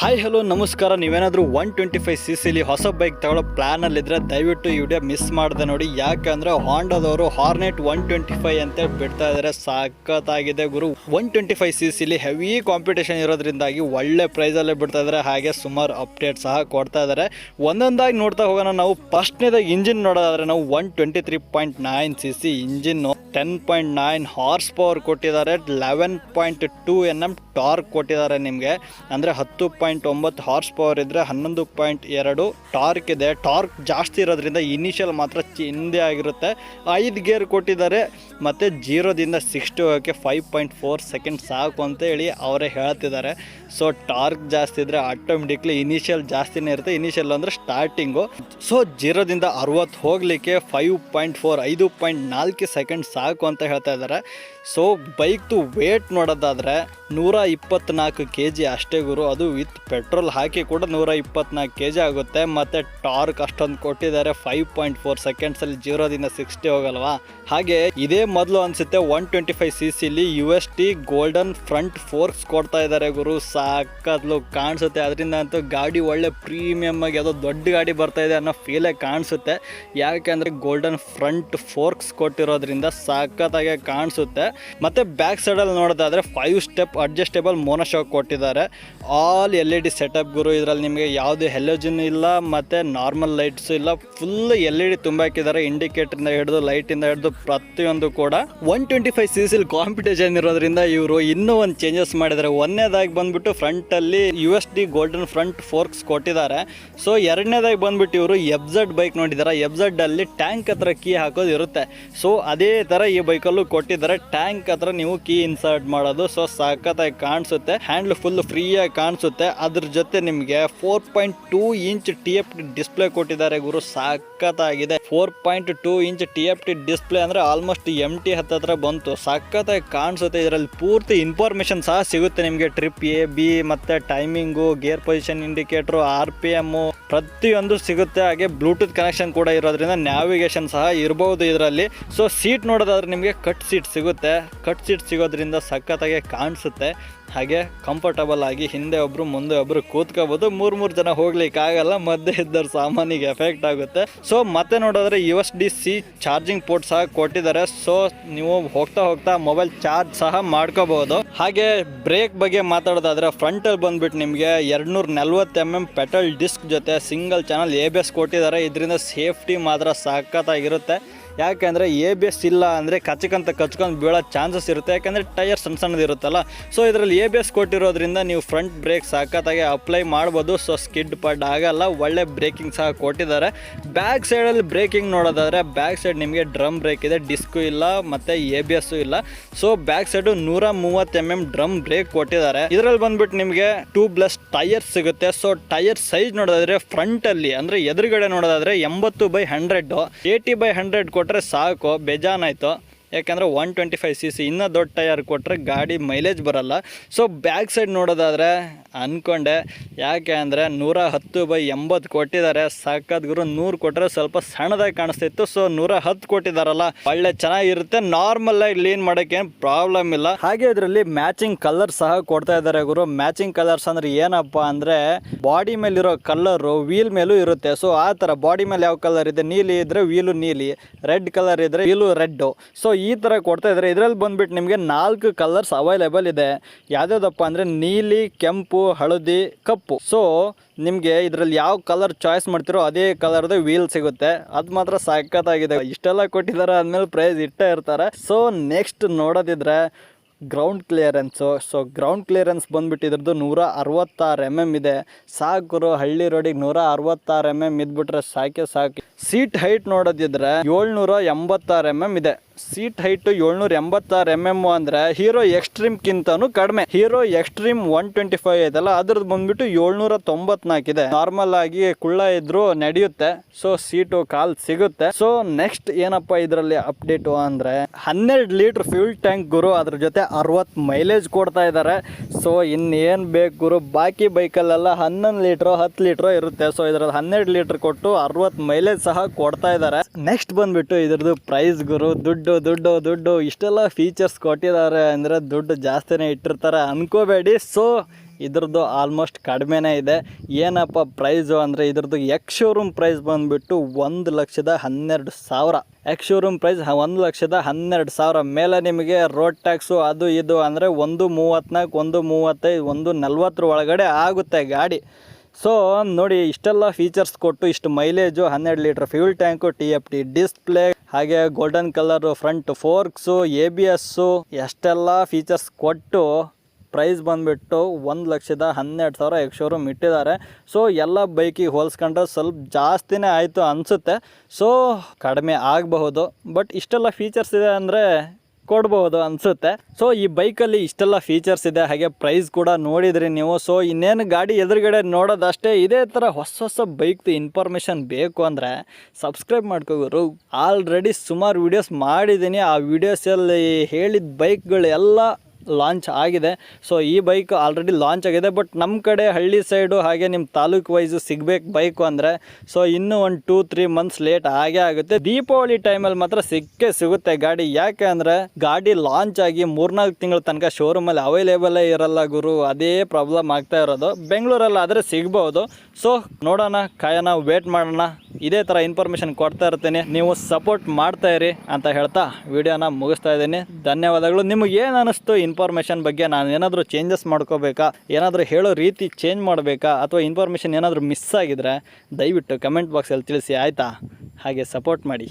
Hi hello ನಮಸ್ಕಾರ. ನೀವೇನಾದರೂ one twenty five C ಸಿಲಿ ಹೊಸ ಬೈಕ್ ತಗೊಳ್ಳೋ ಪ್ಲ್ಯಾನಲ್ಲಿದ್ದರೆ ದಯವಿಟ್ಟು ಈ ವಿಡಿಯೋ ಮಿಸ್ ಮಾಡಿದೆ ನೋಡಿ. ಯಾಕಂದರೆ ಹಾಂಡಾದವರು ಹಾರ್ನೆಟ್ ಒನ್ ಟ್ವೆಂಟಿ ಫೈವ್ ಅಂತ ಬಿಡ್ತಾ ಇದ್ದಾರೆ ಸಖತ್ತಾಗಿದೆ ಗುರು. ಒನ್ ಟ್ವೆಂಟಿ ಫೈವ್ ಸಿ ಸಿಲಿ ಹೆವಿ ಕಾಂಪಿಟೇಷನ್ ಇರೋದ್ರಿಂದಾಗಿ ಒಳ್ಳೆ ಪ್ರೈಸಲ್ಲೇ ಬಿಡ್ತಾ ಇದ್ದಾರೆ ಹಾಗೆ ಸುಮಾರು ಅಪ್ಡೇಟ್ ಸಹ ಕೊಡ್ತಾ ಇದ್ದಾರೆ ಒಂದೊಂದಾಗಿ ನೋಡ್ತಾ ಹೋಗೋಣ. ನಾವು ಫಸ್ಟ್ನೇದಾಗಿ ಇಂಜಿನ್ ನೋಡೋದಾದರೆ ನಾವು one twenty three point nine C C engine ten point nine horse power ಕೊಟ್ಟಿದ್ದಾರೆ eleven point two N M torque ಕೊಟ್ಟಿದ್ದಾರೆ ನಿಮಗೆ. ಅಂದರೆ ಹತ್ತು ಪಾಯಿಂಟ್ ಒಂಬತ್ತು ಹಾರ್ಸ್ ಪವರ್ ಇದ್ದರೆ ಹನ್ನೊಂದು ಪಾಯಿಂಟ್ ಎರಡು ಟಾರ್ಕ್ ಇದೆ. ಟಾರ್ಕ್ ಜಾಸ್ತಿ ಇರೋದ್ರಿಂದ ಇನಿಷಿಯಲ್ ಮಾತ್ರ ಚಿಂದೆ ಆಗಿರುತ್ತೆ. ಐದು ಗೇರ್ ಕೊಟ್ಟಿದ್ದಾರೆ. ಮತ್ತು ಜೀರೋದಿಂದ ಸಿಕ್ಸ್ಟಿ ಹೋಗೋಕ್ಕೆ ಫೈವ್ ಪಾಯಿಂಟ್ ಫೋರ್ ಸೆಕೆಂಡ್ ಸಾಕು ಅಂತ ಹೇಳಿ ಅವರೇ ಹೇಳ್ತಿದ್ದಾರೆ. ಸೊ ಟಾರ್ಕ್ ಜಾಸ್ತಿ ಇದ್ದರೆ ಆಟೋಮೆಟಿಕ್ಲಿ ಇನಿಷಿಯಲ್ ಜಾಸ್ತಿನೇ ಇರುತ್ತೆ. ಇನಿಷಿಯಲ್ ಅಂದರೆ ಸ್ಟಾರ್ಟಿಂಗು ಸೊ ಜೀರೋದಿಂದ ಅರವತ್ತು ಹೋಗಲಿಕ್ಕೆ ಫೈವ್ ಪಾಯಿಂಟ್ ಫೋರ್ ಐದು ಪಾಯಿಂಟ್ ನಾಲ್ಕು ಸೆಕೆಂಡ್ ಸಾಕು. ಅಂತ ಹೇಳ್ತಾ ಇದ್ದಾರೆ. ಸೊ ಬೈಕ್ದು ವೇಟ್ ನೋಡೋದಾದರೆ ನೂರ ಇಪ್ಪತ್ನಾಲ್ಕು ಕೆ ಜಿ ಅಷ್ಟೇ ಗುರು. ಅದು ವಿತ್ ಪೆಟ್ರೋಲ್ ಹಾಕಿ ಕೂಡ ನೂರ ಇಪ್ಪತ್ನಾಲ್ಕು ಕೆ ಜಿ ಆಗುತ್ತೆ. ಮತ್ತು ಟಾರ್ಕ್ ಅಷ್ಟೊಂದು ಕೊಟ್ಟಿದ್ದಾರೆ. ಫೈವ್ ಪಾಯಿಂಟ್ ಫೋರ್ ಸೆಕೆಂಡ್ಸಲ್ಲಿ ಜೀರೋದಿಂದ ಸಿಕ್ಸ್ಟಿ ಹೋಗಲ್ವಾ? ಹಾಗೆ ಇದೇ ಮೊದಲು ಅನಿಸುತ್ತೆ one twenty five C ಸಿಲಿ U S T golden front forks ಕೊಡ್ತಾ ಇದ್ದಾರೆ ಗುರು. ಸಾಕದ್ಲು ಕಾಣಿಸುತ್ತೆ. ಅದರಿಂದ ಅಂತೂ ಗಾಡಿ ಒಳ್ಳೆ ಪ್ರೀಮಿಯಮ್ ಆಗಿ ಯಾವುದೋ ದೊಡ್ಡ ಗಾಡಿ ಬರ್ತಾ ಇದೆ ಅನ್ನೋ ಫೀಲೇ ಕಾಣಿಸುತ್ತೆ. ಯಾಕೆಂದರೆ ಗೋಲ್ಡನ್ ಫ್ರಂಟ್ ಫೋರ್ಕ್ಸ್ ಕೊಟ್ಟಿರೋದ್ರಿಂದ ಸಖತ್ತಾಗೆ ಕಾಣಿಸುತ್ತೆ. ಮತ್ತು ಬ್ಯಾಕ್ ಸೈಡಲ್ಲಿ ನೋಡೋದಾದರೆ ಫೈವ್ ಸ್ಟೆಪ್ ಅಡ್ಜಸ್ಟೇಬಲ್ ಮೋನೋಶಾಕ್ ಕೊಟ್ಟಿದ್ದಾರೆ. All L E D setup ಗುರು, ಇದರಲ್ಲಿ ನಿಮಗೆ ಯಾವುದೇ ಹೆಲೋಜಿನ್ ಇಲ್ಲ, ಮತ್ತು ನಾರ್ಮಲ್ ಲೈಟ್ಸು ಇಲ್ಲ. ಫುಲ್ ಎಲ್ ಇ ಡಿ ತುಂಬ ಹಾಕಿದ್ದಾರೆ. ಇಂಡಿಕೇಟ್ರಿಂದ ಹಿಡಿದು ಲೈಟಿಂದ ಹಿಡಿದು ಪ್ರತಿಯೊಂದು ಕೂಡ. ಒನ್ ಟ್ವೆಂಟಿ ಫೈವ್ ಸಿ ಸಿಲ್ ಕಾಂಪಿಟೇಷನ್ ಇರೋದ್ರಿಂದ ಇವರು ಇನ್ನೂ ಒಂದು ಚೇಂಜಸ್ ಮಾಡಿದ್ದಾರೆ. ಒಂದನೇದಾಗಿ ಬಂದ್ಬಿಟ್ಟು ಫ್ರಂಟಲ್ಲಿ U S D golden front forks ಕೊಟ್ಟಿದ್ದಾರೆ. ಸೊ ಎರಡನೇದಾಗಿ ಬಂದ್ಬಿಟ್ಟು ಇವರು ಎಬ್ಝಡ್ ಬೈಕ್ ನೋಡಿದ್ದಾರೆ? ಎಬ್ಝಡ್ ಅಲ್ಲಿ ಟ್ಯಾಂಕ್ ಹತ್ರ ಕೀ ಹಾಕೋದು ಇರುತ್ತೆ. ಸೊ ಅದೇ ಈ ಬೈಕಲ್ಲೂ ಕೊಟ್ಟಿದ್ದಾರೆ. ಟ್ಯಾಂಕ್ ಹತ್ರ ನೀವು ಕೀ ಇನ್ಸರ್ಟ್ ಮಾಡೋದು, ಸೊ ಸಖತ್ತಾಗಿ ಕಾಣಿಸುತ್ತೆ. ಹ್ಯಾಂಡ್ಲ್ ಫುಲ್ ಫ್ರೀಯಾಗಿ ಕಾಣಿಸುತ್ತೆ. ಅದ್ರ ಜೊತೆ ನಿಮಗೆ four point two inch T F T display ಕೊಟ್ಟಿದ್ದಾರೆ ಗುರು. ಸಖತ್ತಾಗಿದೆ. Four point two inch T F T display ಅಂದರೆ ಆಲ್ಮೋಸ್ಟ್ ಎಂ ಟಿ ಹತ್ತತ್ರ ಬಂತು. ಸಖತ್ತಾಗಿ ಕಾಣಿಸುತ್ತೆ. ಇದರಲ್ಲಿ ಪೂರ್ತಿ ಇನ್ಫಾರ್ಮೇಷನ್ ಸಹ ಸಿಗುತ್ತೆ ನಿಮಗೆ. ಟ್ರಿಪ್ ಎ ಬಿ ಮತ್ತು timing gear position indicator R P M ಪ್ರತಿಯೊಂದು ಸಿಗುತ್ತೆ. ಹಾಗೆ ಬ್ಲೂಟೂತ್ ಕನೆಕ್ಷನ್ ಕೂಡ ಇರೋದ್ರಿಂದ ನ್ಯಾವಿಗೇಷನ್ ಸಹ ಇರಬಹುದು ಇದರಲ್ಲಿ. ಸೊ ಸೀಟ್ ನೋಡೋದಾದ್ರೆ ನಿಮಗೆ ಕಟ್ ಸೀಟ್ ಸಿಗುತ್ತೆ. ಕಟ್ ಸೀಟ್ ಸಿಗೋದ್ರಿಂದ ಸಖತ್ತಾಗೆ ಕಾಣಿಸುತ್ತೆ. ಹಾಗೆ ಕಂಫರ್ಟಬಲ್ ಆಗಿ ಹಿಂದೆ ಒಬ್ರು, ಮುಂದೆ ಒಬ್ರು ಕೂತ್ಕೋಬೋದು. ಮೂರು ಮೂರು ಜನ ಹೋಗ್ಲಿಕ್ಕೆ ಆಗಲ್ಲ ಮಧ್ಯೆ ಇದ್ದವ್ರ ಸಾಮಾನಿಗೆ ಎಫೆಕ್ಟ್ ಆಗುತ್ತೆ. ಸೊ ಮತ್ತೆ ನೋಡಿದ್ರೆ U S B C charging port ಸಹ ಕೊಟ್ಟಿದ್ದಾರೆ. ಸೊ ನೀವು ಹೋಗ್ತಾ ಹೋಗ್ತಾ ಮೊಬೈಲ್ ಚಾರ್ಜ್ ಸಹ ಮಾಡ್ಕೋಬಹುದು ಹಾಗೆ ಬ್ರೇಕ್ ಬಗ್ಗೆ ಮಾತಾಡೋದಾದ್ರೆ ಫ್ರಂಟಲ್ಲಿ ಬಂದ್ಬಿಟ್ಟು ನಿಮಗೆ ಎರಡ್ನೂರ ನಲ್ವತ್ತು ಪೆಟ್ರೋಲ್ ಡಿಸ್ಕ್ ಜೊತೆ single channel A B S ಕೊಟ್ಟಿದ್ದಾರೆ. ಇದರಿಂದ ಸೇಫ್ಟಿ ಮಾತ್ರ ಸಖತ್ತಾಗಿರುತ್ತೆ. ಯಾಕೆಂದರೆ ಎ ಬಿ ಎಸ್ ಇಲ್ಲ ಅಂದರೆ ಕಚ್ಕಂತ ಕಚ್ಕೊಂಡು ಬೀಳೋ ಚಾನ್ಸಸ್ ಇರುತ್ತೆ. ಯಾಕೆಂದರೆ ಟೈರ್ ಸಣ್ಣ ಸಣ್ಣದಿರುತ್ತಲ್ಲ ಸೊ ಇದರಲ್ಲಿ ಎ ಬಿ ಎಸ್ ಕೊಟ್ಟಿರೋದ್ರಿಂದ ನೀವು ಫ್ರಂಟ್ ಬ್ರೇಕ್ ಸಾಕತ್ತಾಗೆ ಅಪ್ಲೈ ಮಾಡ್ಬೋದು. ಸೊ ಸ್ಕಿಡ್ ಪಡ್ ಆಗಲ್ಲ. ಒಳ್ಳೆ ಬ್ರೇಕಿಂಗ್ ಸಹ ಕೊಟ್ಟಿದ್ದಾರೆ. ಬ್ಯಾಕ್ ಸೈಡಲ್ಲಿ ಬ್ರೇಕಿಂಗ್ ನೋಡೋದಾದರೆ ಬ್ಯಾಕ್ ಸೈಡ್ ನಿಮಗೆ ಡ್ರಮ್ ಬ್ರೇಕ್ ಇದೆ. ಡಿಸ್ಕು ಇಲ್ಲ, ಮತ್ತು ಎ ಬಿ ಎಸ್ಸು ಇಲ್ಲ. ಸೊ ಬ್ಯಾಕ್ ಸೈಡು ನೂರ ಮೂವತ್ತು ಎಂ ಎಂ ಡ್ರಮ್ ಬ್ರೇಕ್ ಕೊಟ್ಟಿದ್ದಾರೆ. ಇದರಲ್ಲಿ ಬಂದ್ಬಿಟ್ಟು ನಿಮಗೆ ಪ್ಲಸ್ ಟೈರ್ ಸಿಗುತ್ತೆ. ಸೊ ಟೈರ್ ಸೈಜ್ ನೋಡೋದಾದ್ರೆ ಫ್ರಂಟಲ್ಲಿ ಅಂದರೆ ಎದುರುಗಡೆ ನೋಡೋದಾದ್ರೆ ಎಂಬತ್ತು by hundred eighty by hundred ಕೊಟ್ಟರೆ ಸಾಕು ಬೇಜಾನಾಯ್ತು. ಯಾಕಂದರೆ one twenty five C C ಇನ್ನೂ ದೊಡ್ಡ ಟೈರ್ ಕೊಟ್ಟರೆ ಗಾಡಿ ಮೈಲೇಜ್ ಬರಲ್ಲ. ಸೊ ಬ್ಯಾಕ್ ಸೈಡ್ ನೋಡೋದಾದರೆ ಅಂದ್ಕೊಂಡೆ ಯಾಕೆ ಅಂದರೆ ನೂರ ಹತ್ತು ಬೈ ಎಂಬತ್ತು ಕೊಟ್ಟಿದ್ದಾರೆ. ಗುರು ನೂರು ಕೊಟ್ಟರೆ ಸ್ವಲ್ಪ ಸಣ್ಣದಾಗಿ ಕಾಣಿಸ್ತಿತ್ತು. ಸೊ ನೂರ ಹತ್ತು ಕೊಟ್ಟಿದ್ದಾರಲ್ಲ. ಒಳ್ಳೆ ಚೆನ್ನಾಗಿರುತ್ತೆ. ನಾರ್ಮಲ್ ಕ್ಲೀನ್ ಲೀನ್ ಮಾಡೋಕ್ಕೆ ಏನು ಪ್ರಾಬ್ಲಮ್ ಇಲ್ಲ. ಹಾಗೆ ಇದರಲ್ಲಿ ಮ್ಯಾಚಿಂಗ್ ಕಲರ್ ಸಹ ಕೊಡ್ತಾ ಇದ್ದಾರೆ ಗುರು. ಮ್ಯಾಚಿಂಗ್ ಕಲರ್ಸ್ ಅಂದರೆ ಏನಪ್ಪ ಅಂದರೆ ಬಾಡಿ ಮೇಲಿರೋ ಕಲರು ವೀಲ್ ಮೇಲೂ ಇರುತ್ತೆ. ಸೊ ಆ ಥರ ಬಾಡಿ ಮೇಲೆ ಯಾವ ಕಲರ್ ಇದೆ? ನೀಲಿ ಇದ್ದರೆ ವೀಲು ನೀಲಿ ರೆಡ್ ಕಲರ್ ಇದ್ದರೆ ವೀಲು ರೆಡ್ಡು ಸೊ ಈ ಥರ ಕೊಡ್ತಾ ಇದ್ದಾರೆ ಇದರಲ್ಲಿ ಬಂದ್ಬಿಟ್ಟು ನಿಮಗೆ ನಾಲ್ಕು ಕಲರ್ಸ್ ಅವೈಲೇಬಲ್ ಇದೆ. ಯಾವ್ಯಾವ್ದಪ್ಪ ಅಂದರೆ ನೀಲಿ, ಕೆಂಪು, ಹಳದಿ, ಕಪ್ಪು. ಸೊ ನಿಮಗೆ ಇದರಲ್ಲಿ ಯಾವ ಕಲರ್ ಚಾಯ್ಸ್ ಮಾಡ್ತಿರೋ ಅದೇ ಕಲರ್ದು ವೀಲ್ ಸಿಗುತ್ತೆ. ಅದು ಮಾತ್ರ ಸಖತ್ತಾಗಿದೆ. ಇಷ್ಟೆಲ್ಲ ಕೊಟ್ಟಿದ್ದಾರೆ ಅದ್ಮೇಲೆ ಪ್ರೈಸ್ ಇಟ್ಟೇ ಇರ್ತಾರೆ. So next ನೋಡೋದಿದ್ರೆ ground clearance so ground clearance ಬಂದುಬಿಟ್ಟು ಇದ್ರದ್ದು ನೂರ ಅರವತ್ತಾರು ಎಂ ಎಂ ಇದೆ. ಸಾಕುರು ಹಳ್ಳಿ ರೋಡಿಗೆ ನೂರ ಅರವತ್ತಾರು ಎಂ ಎಂ ಇದ್ಬಿಟ್ರೆ ಸಾಕೆ ಸಾಕು. ಸೀಟ್ ಹೈಟ್ ನೋಡೋದಿದ್ರೆ ಏಳ್ನೂರ ಎಂಬತ್ತಾರು ಎಂ ಎಂ ಇದೆ. ಸೀಟ್ ಹೈಟ್ ಏಳ್ನೂರ ಎಂಬತ್ತಾರು ಎಂ ಎಂ ಅಂದರೆ ಹೀರೋ ಎಕ್ಸ್ಟ್ರೀಮ್ಗಿಂತನೂ ಕಡಿಮೆ. Hero Xtreme one twenty five ಐತಲ್ಲ ಅದ್ರದ್ದು ಬಂದ್ಬಿಟ್ಟು ಏಳ್ನೂರ ತೊಂಬತ್ನಾಲ್ಕು ಇದೆ ನಾರ್ಮಲ್ ಆಗಿ ಕುಳ್ಳ ಇದ್ರು ನಡೆಯುತ್ತೆ. ಸೊ ಸೀಟು ಕಾಲ್ ಸಿಗುತ್ತೆ. ಸೊ ನೆಕ್ಸ್ಟ್ ಏನಪ್ಪ ಇದರಲ್ಲಿ ಅಪ್ಡೇಟು ಅಂದ್ರೆ ಹನ್ನೆರಡು ಲೀಟ್ರ್ ಫ್ಯೂಲ್ ಟ್ಯಾಂಕ್ ಗುರು ಅದ್ರ ಜೊತೆ ಅರವತ್ತು ಮೈಲೇಜ್ ಕೊಡ್ತಾ ಇದ್ದಾರೆ ಸೊ ಇನ್ನೇನು ಬೇಕು ಗುರು? ಬಾಕಿ ಬೈಕಲ್ಲೆಲ್ಲ ಹನ್ನೊಂದು ಲೀಟ್ರೋ ಹತ್ತು ಲೀಟ್ರೋ ಇರುತ್ತೆ. ಸೊ ಇದರಲ್ಲಿ ಹನ್ನೆರಡು ಲೀಟ್ರ್ ಕೊಟ್ಟು ಅರವತ್ತು ಮೈಲೇಜ್ ಸಹ ಕೊಡ್ತಾ ಇದ್ದಾರೆ ನೆಕ್ಸ್ಟ್ ಬಂದ್ಬಿಟ್ಟು ಇದ್ರದ್ದು ಪ್ರೈಸ್ ಗುರು, ದುಡ್ಡು ದುಡ್ಡು ದುಡ್ಡು ಇಷ್ಟೆಲ್ಲ ಫೀಚರ್ಸ್ ಕೊಟ್ಟಿದ್ದಾರೆ ಅಂದರೆ ದುಡ್ಡು ಜಾಸ್ತಿನೇ ಇಟ್ಟಿರ್ತಾರೆ ಅಂದ್ಕೋಬೇಡಿ ಸೊ ಇದ್ರದ್ದು ಆಲ್ಮೋಸ್ಟ್ ಕಡಿಮೆನೇ ಇದೆ. ಏನಪ್ಪ ಪ್ರೈಸು ಅಂದರೆ ಇದ್ರದ್ದು ಎಕ್ಸ್ ಶೋರೂಮ್ ಪ್ರೈಸ್ ಬಂದುಬಿಟ್ಟು ಒಂದು ಲಕ್ಷದ ಹನ್ನೆರಡು ಸಾವಿರ. ಎಕ್ಸ್ ಶೋರೂಮ್ ಪ್ರೈಸ್ ಒಂದು ಲಕ್ಷದ ಹನ್ನೆರಡು ಸಾವಿರ. ಮೇಲೆ ನಿಮಗೆ ರೋಡ್ ಟ್ಯಾಕ್ಸು ಅದು ಇದು ಅಂದರೆ ಒಂದು ಮೂವತ್ತ್ನಾಲ್ಕು ಒಂದು ಮೂವತ್ತೈದು, ಒಂದು ನಲ್ವತ್ತರ ಒಳಗಡೆ ಆಗುತ್ತೆ ಗಾಡಿ. ಸೊ ನೋಡಿ ಇಷ್ಟೆಲ್ಲ ಫೀಚರ್ಸ್ ಕೊಟ್ಟು ಇಷ್ಟು ಮೈಲೇಜು ಹನ್ನೆರಡು litre fuel tank T F T display ಹಾಗೆ golden colour front forks A B S ಎಷ್ಟೆಲ್ಲ ಫೀಚರ್ಸ್ ಕೊಟ್ಟು ಪ್ರೈಸ್ ಬಂದುಬಿಟ್ಟು ಒಂದು ಲಕ್ಷದ ಹನ್ನೆರಡು ಸಾವಿರ ಎಕ್ಸ್ ಶೋರೂಮ್ ಇಟ್ಟಿದ್ದಾರೆ. ಸೊ ಎಲ್ಲ ಬೈಕಿಗೆ ಹೋಲಿಸ್ಕೊಂಡ್ರೆ ಸ್ವಲ್ಪ ಜಾಸ್ತಿನೇ ಆಯಿತು ಅನಿಸುತ್ತೆ. ಸೊ ಕಡಿಮೆ ಆಗಬಹುದು. ಬಟ್ ಇಷ್ಟೆಲ್ಲ ಫೀಚರ್ಸ್ ಇದೆ ಅಂದರೆ ಕೊಡ್ಬೋದು ಅನಿಸುತ್ತೆ. ಸೊ ಈ ಬೈಕಲ್ಲಿ ಇಷ್ಟೆಲ್ಲ ಫೀಚರ್ಸ್ ಇದೆ, ಹಾಗೆ ಪ್ರೈಸ್ ಕೂಡ ನೋಡಿದ್ರಿ ನೀವು. ಸೊ ಇನ್ನೇನು ಗಾಡಿ ಎದುರುಗಡೆ ನೋಡೋದಷ್ಟೇ ಇದೇ ಥರ ಹೊಸ ಹೊಸ ಬೈಕ್ದು ಇನ್ಫಾರ್ಮೇಷನ್ ಬೇಕು ಅಂದರೆ ಸಬ್ಸ್ಕ್ರೈಬ್ ಮಾಡ್ಕೋರು ಆಲ್ರೆಡಿ ಸುಮಾರು ವೀಡಿಯೋಸ್ ಮಾಡಿದ್ದೀನಿ. ಆ ವೀಡಿಯೋಸಲ್ಲಿ ಹೇಳಿದ ಬೈಕ್ಗಳು ಎಲ್ಲ ಲಾಂಚ್ ಆಗಿದೆ. ಸೊ ಈ ಬೈಕ್ ಆಲ್ರೆಡಿ ಲಾಂಚ್ ಆಗಿದೆ. ಬಟ್ ನಮ್ಮ ಕಡೆ ಹಳ್ಳಿ ಸೈಡು ಹಾಗೆ ನಿಮ್ಮ ತಾಲೂಕು ವೈಸು ಸಿಗ್ಬೇಕು ಬೈಕು ಅಂದರೆ ಸೊ ಇನ್ನೂ ಒಂದು ಟೂ ತ್ರೀ ಮಂತ್ಸ್ ಲೇಟ್ ಆಗೇ ಆಗುತ್ತೆ. ದೀಪಾವಳಿ ಟೈಮಲ್ಲಿ ಮಾತ್ರ ಸಿಕ್ಕೇ ಸಿಗುತ್ತೆ ಗಾಡಿ. ಯಾಕೆ ಅಂದರೆ, ಗಾಡಿ ಲಾಂಚ್ ಆಗಿ ಮೂರ್ನಾಲ್ಕು ತಿಂಗಳ ತನಕ ಶೋರೂಮಲ್ಲಿ ಅವೈಲೇಬಲೇ ಇರಲ್ಲ ಗುರು. ಅದೇ ಪ್ರಾಬ್ಲಮ್ ಆಗ್ತಾ ಇರೋದು. ಬೆಂಗಳೂರಲ್ಲಿ ಆದರೆ ಸಿಗ್ಬೋದು. ಸೊ ನೋಡೋಣ, ಕಾಯೋಣ ವೇಟ್ ಮಾಡೋಣ. ಇದೇ ಥರ ಇನ್ಫಾರ್ಮೇಷನ್ ಕೊಡ್ತಾ ಇರ್ತೀನಿ. ನೀವು ಸಪೋರ್ಟ್ ಮಾಡ್ತಾ ಇರಿ ಅಂತ ಹೇಳ್ತಾ ವಿಡಿಯೋನ ಮುಗಿಸ್ತಾ ಇದ್ದೀನಿ. ಧನ್ಯವಾದಗಳು. ನಿಮಗೆ ಏನು ಅನ್ನಿಸ್ತು ಇನ್ಫಾರ್ಮೇಷನ್ ಬಗ್ಗೆ ನಾನು ಏನಾದರೂ ಚೇಂಜಸ್ ಮಾಡ್ಕೋಬೇಕಾ? ಏನಾದರೂ ಹೇಳೋ ರೀತಿ ಚೇಂಜ್ ಮಾಡಬೇಕಾ? ಅಥವಾ ಇನ್ಫಾರ್ಮೇಷನ್ ಏನಾದರೂ ಮಿಸ್ ಆಗಿದ್ರೆ ದಯವಿಟ್ಟು ಕಮೆಂಟ್ ಬಾಕ್ಸಲ್ಲಿ ತಿಳಿಸಿ, ಆಯಿತಾ? ಹಾಗೆ ಸಪೋರ್ಟ್ ಮಾಡಿ.